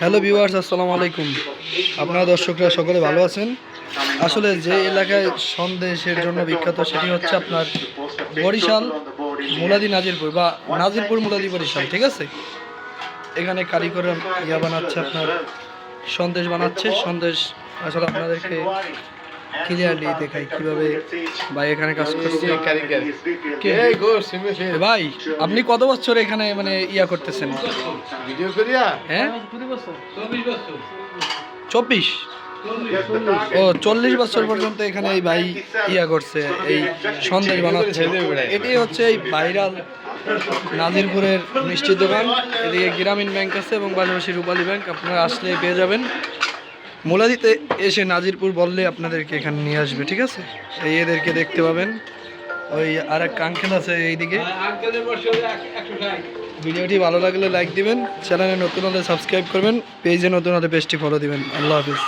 Hello viewers আসসালামু আলাইকুম। আপনারা দর্শকরা সকলে ভালো আছেন? আসলে যে এলাকায় সন্দেশের জন্য বিখ্যাত সেটি হচ্ছে আপনার বরিশাল মুলাদি নাজিরপুর বা নাজিরপুর মুলাদি বরিশাল, ঠিক আছে? এখানে কারিগররা ইয়া বানাচ্ছে আপনার, সন্দেশ বানাচ্ছে। সন্দেশ আসলে আপনাদেরকে ক্লিয়ারলি দেখাই কীভাবে ভাই এখানে কাজ করছে। কে? গো সিমে ভাই আপনি কত বছর এখানে মানে ইয়া করতেছেন? ভিডিও করিয়া? হ্যাঁ? চব্বিশ ও চল্লিশ বছর পর্যন্ত এখানে এই ভাই ইয়া করছে এই সন্দেশ বানাচ্ছে। এটি হচ্ছে এই ভাইরাল নাজিরপুরের মিষ্টির দোকান। এদিকে গ্রামীণ ব্যাংক আছে এবং পাশাপাশি রূপালী ব্যাংক। আপনারা আসলে পেয়ে যাবেন। মোলাদিতে এসে নাজিরপুর বললে আপনাদেরকে এখানে নিয়ে আসবে, ঠিক আছে? এই এদেরকে দেখতে পাবেন। ওই আর এক আঙ্কেল আছে এইদিকে। ভিডিওটি ভালো লাগলে লাইক দিবেন চ্যানেলে নতুন হলে সাবস্ক্রাইব করবেন পেজে নতুন হলে পেজটি ফলো দিবেন। আল্লাহ হাফিজ।